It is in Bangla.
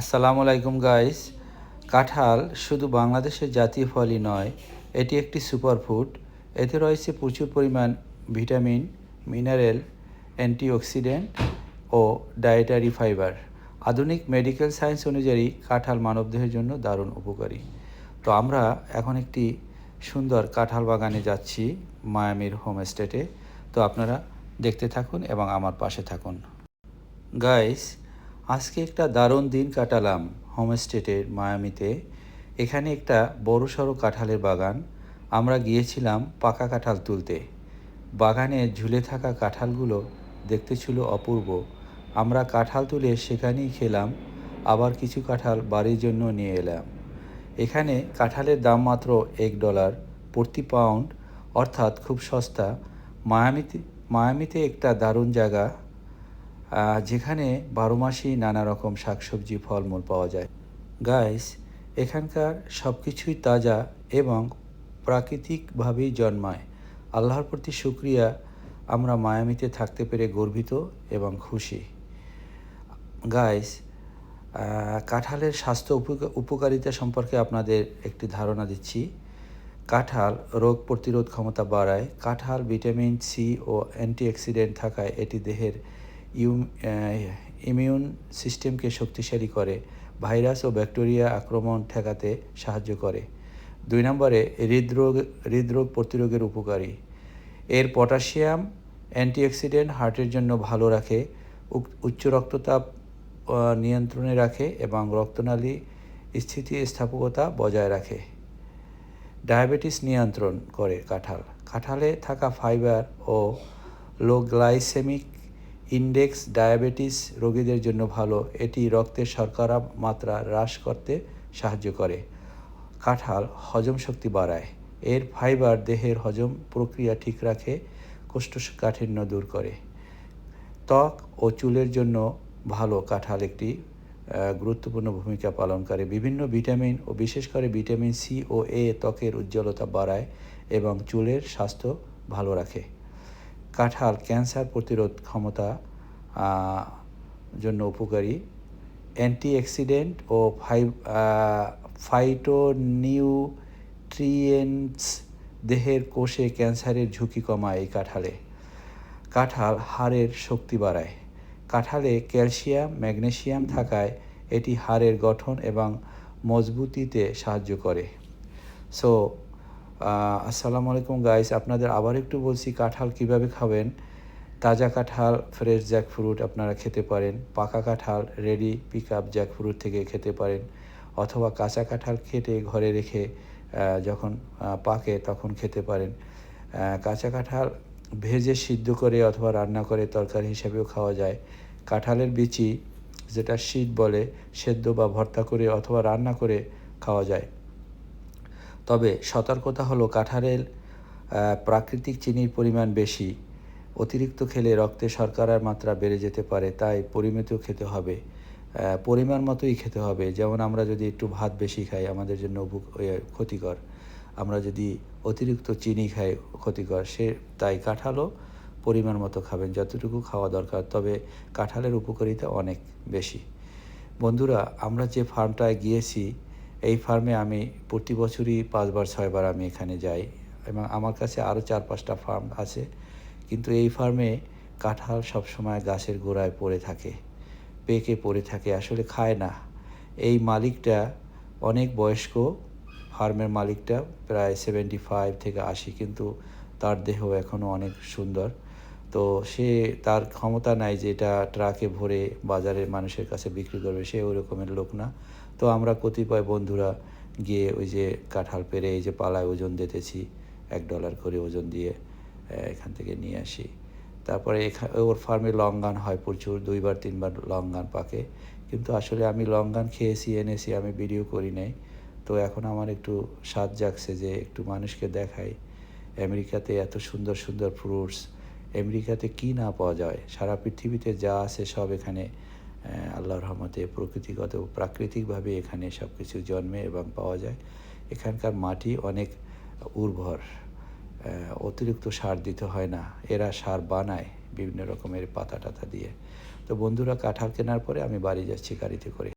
আসসালামু আলাইকুম গাইস কাঁঠাল শুধু বাংলাদেশের জাতীয় ফলই নয়, এটি একটি সুপারফুড এতে রয়েছে প্রচুর পরিমাণ ভিটামিন মিনারেল অ্যান্টিঅক্সিডেন্ট ও ডায়েটারি ফাইবার আধুনিক মেডিকেল সায়েন্স অনুযায়ী কাঁঠাল মানবদেহের জন্য দারুণ উপকারী। তো আমরা এখন একটি সুন্দর কাঁঠাল বাগানে যাচ্ছি মায়ামির হোমস্টেটে তো আপনারা দেখতে থাকুন এবং আমার পাশে থাকুন। গাইস আজকে একটা দারুণ দিন কাটালাম হোমস্টেটের মায়ামিতে। এখানে একটা বড় সড়ো কাঁঠালের বাগান। আমরা গিয়েছিলাম পাকা কাঁঠাল তুলতে। বাগানে ঝুলে থাকা কাঁঠালগুলো দেখতে ছিল অপূর্ব। আমরা কাঁঠাল তুলে সেখানেই খেলাম, আবার কিছু কাঁঠাল বাড়ির জন্য নিয়ে এলাম। এখানে কাঁঠালের দাম মাত্র এক ডলার প্রতি পাউন্ড, অর্থাৎ খুব সস্তা। মায়ামিতে মায়ামিতে একটা দারুণ জায়গা। যেখানে বারো মাসেই নানা রকম শাকসবজি, ফলমূল পাওয়া যায়। গাইস এখানকার সব কিছুই তাজা এবং প্রাকৃতিকভাবেই জন্মায়। আল্লাহর প্রতি শুক্রিয়া। আমরা মায়ামিতে থাকতে পেরে গর্বিত এবং খুশি। গাইস কাঁঠালের স্বাস্থ্য উপকা- উপকারিতা সম্পর্কে আপনাদের একটি ধারণা দিচ্ছি। কাঁঠাল রোগ প্রতিরোধ ক্ষমতা বাড়ায়। কাঁঠাল ভিটামিন সি ও অ্যান্টিঅক্সিডেন্ট থাকায় এটি দেহের ইমিউন সিস্টেমকে শক্তিশালী করে, ভাইরাস ও ব্যাকটেরিয়া আক্রমণ ঠেকাতে সাহায্য করে। দুই নম্বরে, হৃদরোগ হৃদরোগ প্রতিরোধের উপকারী। এর পটাশিয়াম, অ্যান্টিঅক্সিডেন্ট হার্টের জন্য ভালো রাখে উচ্চ রক্ততাপ নিয়ন্ত্রণে রাখে এবং রক্তনালী স্থিতিস্থাপকতা বজায় রাখে। ডায়াবেটিস নিয়ন্ত্রণ করে কাঁঠাল। কাঁঠালে থাকা ফাইবার ও লো গ্লাইসেমিক ইন্ডেক্স ডায়াবেটিস রোগীদের জন্য ভালো। এটি রক্তের শর্করা মাত্রা হ্রাস করতে সাহায্য করে। কাঁঠাল হজম শক্তি বাড়ায়। এর ফাইবার দেহের হজম প্রক্রিয়া ঠিক রাখে, কোষ্ঠকাঠিন্য দূর করে। ত্বক ও চুলের জন্য ভালো। কাঁঠাল একটি গুরুত্বপূর্ণ ভূমিকা পালন করে। বিভিন্ন ভিটামিন ও বিশেষ করে ভিটামিন সি ও এ ত্বকের উজ্জ্বলতা বাড়ায় এবং চুলের স্বাস্থ্য ভালো রাখে। কাঁঠাল ক্যান্সার প্রতিরোধ ক্ষমতা জন্য উপকারী। অ্যান্টিঅক্সিডেন্ট ও ফাই ফাইটোনিউট্রিয়েন্টস দেহের কোষে ক্যান্সারের ঝুঁকি কমায় এই কাঁঠালে। কাঁঠাল হাড়ের শক্তি বাড়ায়। কাঁঠালে ক্যালসিয়াম, ম্যাগনেসিয়াম থাকায় এটি হাড়ের গঠন এবং মজবুতিতে সাহায্য করে। সো আসসালামু আলাইকুম গাইস আপনাদের আবার একটু বলছি কাঁঠাল কীভাবে খাবেন? তাজা কাঁঠাল ফ্রেশ জ্যাক ফ্রুট আপনারা খেতে পারেন, পাকা কাঁঠাল ready pick up jackfruit থেকে খেতে পারেন, অথবা কাঁচা কাঁঠাল কেটে ঘরে রেখে যখন পাকে তখন খেতে পারেন। কাঁচা কাঁঠাল ভেজে সিদ্ধ করে অথবা রান্না করে তরকারি হিসাবেও খাওয়া যায়। কাঁঠালের বিচি, যেটা শীত বলে, সেদ্ধ বা ভর্তা করে অথবা রান্না করে খাওয়া যায়। তবে সতর্কতা হলো কাঁঠালের প্রাকৃতিক চিনির পরিমাণ বেশি। অতিরিক্ত খেলে রক্তে শর্করার মাত্রা বেড়ে যেতে পারে, তাই পরিমিত খেতে হবে। পরিমাণ মতোই খেতে হবে। যেমন আমরা যদি একটু ভাত বেশি খাই, আমাদের জন্য ক্ষতিকর। আমরা যদি অতিরিক্ত চিনি খাই, ক্ষতিকর। সে, তাই কাঁঠালও পরিমাণ মতো খাবেন, যতটুকু খাওয়া দরকার। তবে কাঁঠালের উপকারিতা অনেক বেশি। বন্ধুরা, আমরা যে ফার্মটায় গিয়েছি এই ফার্মে আমি প্রতি বছরই পাঁচবার, ছয়বার আমি এখানে যাই এবং আমার কাছে আরও চার পাঁচটা ফার্ম আছে। কিন্তু এই ফার্মে কাঁঠাল সবসময় গাছের গোড়ায় পড়ে থাকে, পেকে পড়ে থাকে, আসলে খায় না। এই মালিকটা অনেক বয়স্ক ফার্মের মালিকটা প্রায় সেভেন্টি ফাইভ থেকে আশি, কিন্তু তার দেহ এখনও অনেক সুন্দর। তো সে তার ক্ষমতা নাই যে এটা ট্রাকে ভরে বাজারের মানুষের কাছে বিক্রি করবে, সে ওই রকমের লোক না। তো আমরা কতিপয় বন্ধুরা গিয়ে ওই যে কাঁঠাল পেরে এই যে পালায় ওজন দিতেছি, এক ডলার করে ওজন দিয়ে এখান থেকে নিয়ে আসি। তারপরে ওর ফার্মে লঙ্গান হয় প্রচুর, দুইবার তিনবার লঙ্গান পাকে। কিন্তু আসলে আমি লঙ্গান খেয়েছি, এনেছি, আমি ভিডিও করি নাই। তো এখন আমার একটু স্বাদ জাগছে যে একটু মানুষকে দেখাই। আমেরিকাতে এত সুন্দর সুন্দর ফ্রুটস আমেরিকাতে কি না পাওয়া যায়? সারা পৃথিবীতে যা আছে সব এখানে আহ, আল্লাহর রহমতে প্রকৃতিগত প্রাকৃতিকভাবে এখানে সব কিছু জন্মে এবং পাওয়া যায়। এখানকার মাটি অনেক উর্বর অতিরিক্ত সার দিতে হয় না। এরা সার বানায় বিভিন্ন রকমের পাতা টাতা দিয়ে। তো বন্ধুরা কাঁঠাল কেনার পরে আমি বাড়ি যাচ্ছি গাড়িতে করে।